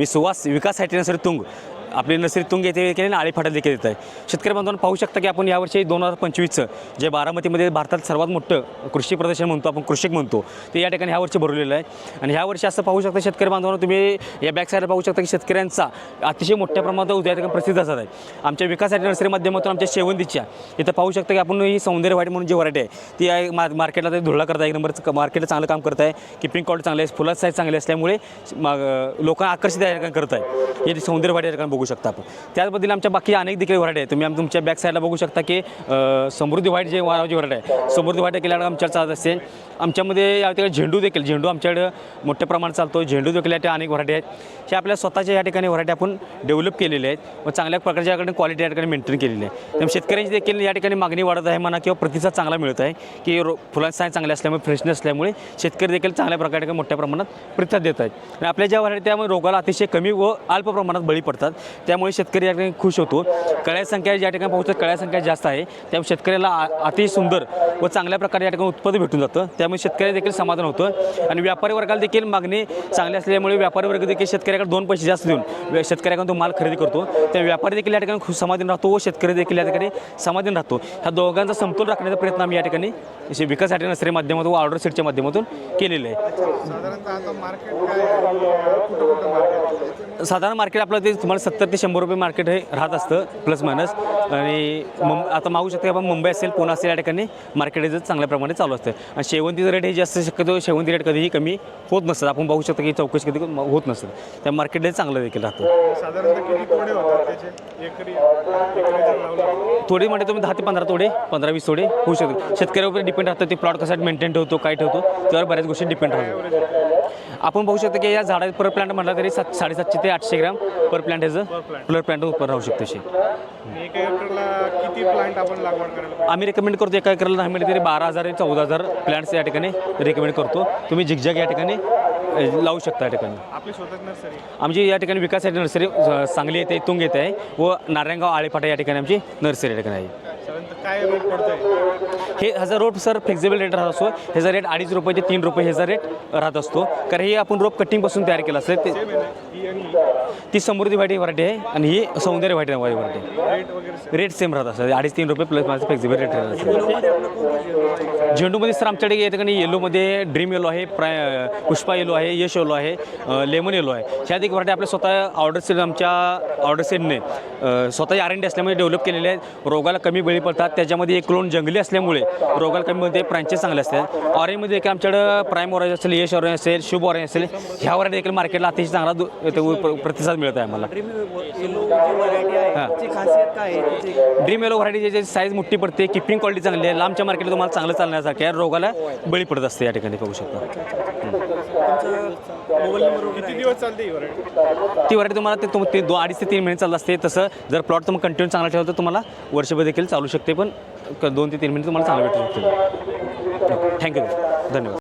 मी सुवास विकास साहित्य सर तुंग. आपली नर्सरी तुंग येथे देखील आणि आळीफाटा देखील येत आहे. शेतकरी बांधवांना पाहू शकता की आपण यावर्षी दोन हजार पंचवीसचं जे बारामतीमध्ये भारतात सर्वात मोठं कृषी प्रदर्शन म्हणतो आपण कृषिक म्हणतो ते या ठिकाणी ह्या वर्षी भरवलेलं आहे. आणि ह्या वर्षी असं पाहू शकता शेतकरी बांधवांना तुम्ही या बॅक साईडला पाहू शकता की शेतकऱ्यांचा अतिशय मोठ्या प्रमाणात उद्या ठिकाणी प्रसिद्ध असत आहे. आमच्या विकास नर्सरी माध्यमातून आमच्या शेवंतीच्या इथं पाहू शकता की आपण ही सौंदर्य वाईट म्हणून जी व्हरायटी आहे ती आहे मा मार्केटला ते धुळला करत आहे एक नंबरचं मार्केटला चांगलं काम करत आहे किपिंग क्वालिटी चांगली आहे फुलाचं साईज चांगले असल्यामुळे मग लोकांना आकर्षित या ठिकाणी करत आहे हे सौंदर्य वाईट या ठिकाणी बघू शकता आपण. त्याचबद्दल आमच्या बाकी अनेक देखील व्हरायटी आहे तुम्ही आम तुमच्या बॅक साईडला बघू शकता की समृद्धी व्हाईट जे वाराची व्हरायटी आहे समृद्धी व्हाईट केल्यावर आमच्या चालत असते. आमच्यामध्ये या ठिकाणी झेंडू देखील झेंडू आमच्याकडे मोठ्या प्रमाणात चालतो झेंडू देखील या अनेक व्हरायटी आहेत. हे आपल्या स्वतःच्या या ठिकाणी व्हरायटी आपण डेव्हलप केलेले आहेत व चांगल्या प्रकारच्या याकडे क्वालिटी या ठिकाणी मेंटेन केलेली आहे त्यामुळे शेतकऱ्यांची देखील या ठिकाणी मागणी वाढत आहे म्हणा किंवा प्रतिसाद चांगला मिळत आहे की रो फुलांचा साईज चांगले असल्यामुळे फ्रेशनेस असल्यामुळे शेतकरी देखील चांगल्या प्रकारे मोठ्या प्रमाणात प्रतिसाद देत आहेत. आणि आपल्या ज्या व्हरायटी त्यामुळे रोगाला अतिशय कमी व अल्प प्रमाणात बळी पडतात. त्यामुळे शेतकरी या ठिकाणी खुश होतो. कळ्या संख्या ज्या ठिकाणी पोहोचतात कळ्या संख्या जास्त आहे. त्यामुळे शेतकऱ्याला अतिशय सुंदर व चांगल्या प्रकारे या ठिकाणी उत्पादन भेटून जातं. त्यामुळे शेतकरी देखील समाधान होतं. आणि व्यापारी वर्गाला देखील मागणी चांगली असल्यामुळे व्यापारी वर्ग देखील शेतकऱ्याकडे दोन पैसे जास्त देऊन शेतकऱ्याकडून तो माल खरेदी करतो. त्या व्यापारी देखील या ठिकाणी खूप समाधान राहतो व शेतकरी देखील या ठिकाणी समाधान राहतो. ह्या दोघांचा समतोल राखण्याचा प्रयत्न आम्ही या ठिकाणी असे विकासाठी नसरे माध्यमातून व ऑर्डर सेटच्या माध्यमातून केलेले आहे. साधारण मार्केट आपलं ते तुम्हाला सत्तर ते शंभर रुपये मार्केट हे राहत असतं प्लस मायनस आणि मुं आता मागू शकता आपण मुंबई असेल पुणे असेल या ठिकाणी मार्केट हे चांगल्या प्रमाणे चालू असतं. आणि शेवंतीचं रेट हे जास्त शक्यतो शेवंती रेट कधीही कमी होत नसतं आपण बघू शकतो की चौकशी कधी होत नसतं. त्या मार्केट हे चांगलं देखील राहतं. जर तोडे म्हणजे तुम्ही दहा ते पंधरा तोडे पंधरा वीस तोडे होऊ शकतात. शेतकऱ्यावर डिपेंड राहतं ते प्लॉट कसा मेंटेन ठेवतो काय ठेवतो त्यावर बऱ्याच गोष्टी डिपेंड राहतो आपण बघू शकतो की या झाडा पर प्लांट म्हटलं तरी सात साडेसातशे ते आठशे ग्राम पर प्लांट ह्याचं पर प्लांट उत्पन्न राहू शकतं शे एका एकरला किती प्लांट आपण लागवड करायला पाहिजे? आम्ही रेकमेंड करतो एका एकरला नाही म्हणजे तरी बारा हजार ते चौदा हजार प्लांट्स या ठिकाणी रेकमेंड करतो. तुम्ही झिगझॅग या ठिकाणी लावू शकता या ठिकाणी. आपली स्वतःच नर्सरी आमची या ठिकाणी विकास नर्सरी सांगली येते तुंग येते आहे व नारायणगाव आळेफाटा या ठिकाणी आमची नर्सरी या ठिकाणी आहे. साधारणतः काय रेट पडतोय? हे ह्याचा रोप सर फ्लेक्झिबल रेट राहत असतो. ह्याचा रेट अडीच रुपये ते तीन रुपये ह्याचा रेट राहत असतो. कारण हे आपण रोप कटिंगपासून तयार केलं असतं ते सेम आहे ना? ही आणि ती समृद्धी व्हायटी व्हरायटी आहे आणि ही सौंदर्य व्हायटी व्हरायटी रेट वगैरे same. रेट सेम राहत असतात अडीच तीन रुपये प्लस माझं फ्लेक्झिबल रेट राहत असतं झेंडूमध्ये सर आमच्याकडे या ठिकाणी येलोमध्ये ड्रीम येलो आहे प्राय पुष्पा येलो आहे यश येलो आहे लेमन येलो आहे. ह्या देखील व्हरायटी आपल्या स्वतः ऑर्डर सेट आमच्या ऑर्डर सेटने स्वतः आर एन डी असल्यामुळे डेव्हलप केलेले आहेत. रोगाला कमी बळी पडतात. त्याच्यामध्ये एक क्लोन जंगली असल्यामुळे रोगाला कमी मध्ये ब्रांचेस चांगले असतात ऑरेंजमध्ये देखील आमच्याकडं प्राईम ऑरेंज असेल यश ऑरेंज असेल शुभ ऑरेंज असेल ह्या व्हरायटी देखील मार्केटला अतिशय चांगला प्रतिसाद मिळत आहे. आम्हाला हां ड्रीम येलो व्हरायटी जे साईज मोठी पडते किपिंग क्वालिटी चांगली आहे. लांबच्या मार्केटला तुम्हाला चांगलं चालण्यासारखं आहे. रोगाला बळी पडत असते या ठिकाणी पाहू शकता. मोबाईल नंबर वगैरे किती दिवस चालते ही व्हरायटी ती व्हरायटी तुम्हाला ते तुम ते दो अडीच ते तीन महिने चालत असते. तसं जर प्लॉट तुम्ही कंटिन्यू चांगला ठेवलं तर तुम्हाला वर्षभर देखील चालू शकते पण क- दोन ते तीन महिने तुम्हाला चांगलं भेटू शकते. थँक्यू धन्यवाद.